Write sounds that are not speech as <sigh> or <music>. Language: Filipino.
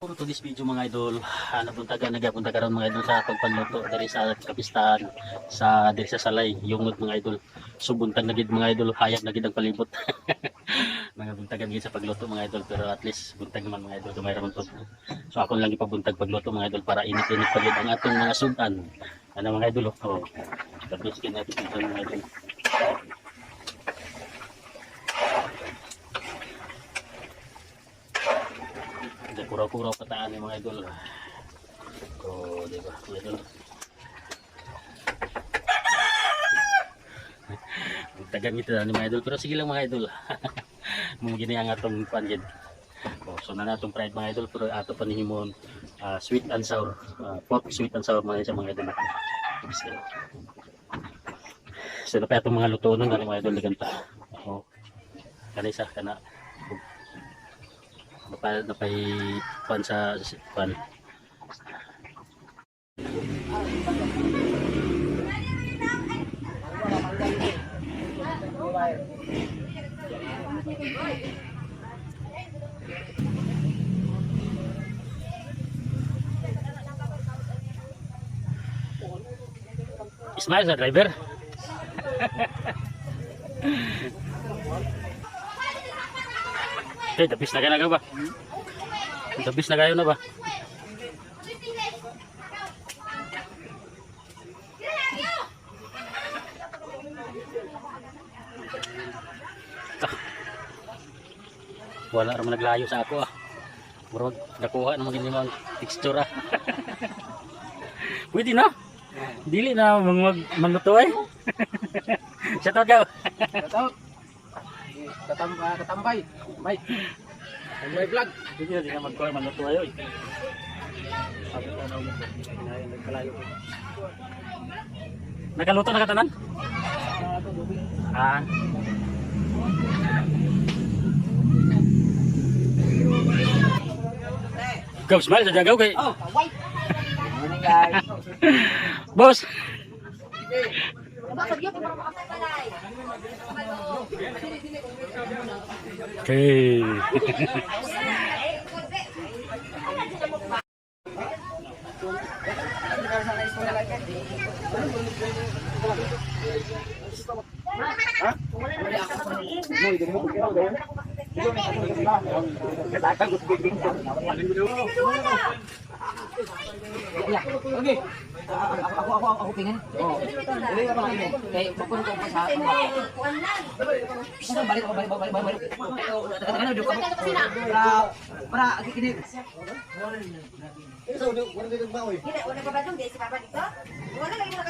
For to this video mga idol, ah, napunta ka, nagapunta ka ron mga idol sa pagpanluto dari sa kapistahan sa dari sa salay, yungod mga idol. So buntag na gid mga idol, hayag na gid ang palibot. <laughs> Nagabuntagan gid sa pagluto mga idol, pero at least buntag naman mga idol, gamay ramon. So ako lang ipabuntag pagluto mga idol para init-init pa gid ang atong mga sudan. Ano mga idol, oh. Tapos kin natin mga idol. Hindi, kuraw-kuraw pataan yung mga idol. So, di ba, mga idol. <laughs> Tagang ito na ni mga idol. Pero sige lang mga idol. <laughs> Mung gini ang atong panjid. Oh, so na natong fried mga idol. Pero ato pa nihimon ah, sweet and sour. ah, pork sweet and sour mga sa mga idol. So, so na pa itong mga luto nun. Ano mga idol. Liganta. Oh, kanisa, kana napay napay pan sa pan Ismail sa driver. <laughs> Okay, tapis na ka na ba? Tapis na kayo na ba? Ah. Wala naman naglayo sa ako ah. Murag nakuha naman ganyan mga texture ah. <laughs> Pwede na. Dili na mag mag manuto eh. <laughs> Shout out ka. Shoutout. Katam ah, katambay. Bay. Tambay vlog. Hindi na di na magkuha manuto ayo. Sabi ko na mo. Kinain nagkalayo ko. Nakaluto na katanan? Ah. Go, smile sa jagaw kay. Oh, guys. <laughs> Boss. Okay. <laughs> <laughs> <laughs> Biging. Okay. Ako, ako, ako pingin. Oh. Dili ka ini. Kaya pupunta ko pa sa. Basta balik ako, balik, balik, balik. Ano, dito ako. Para, para, kini. Wala ka ba Papa dito? Wala nakachika dito.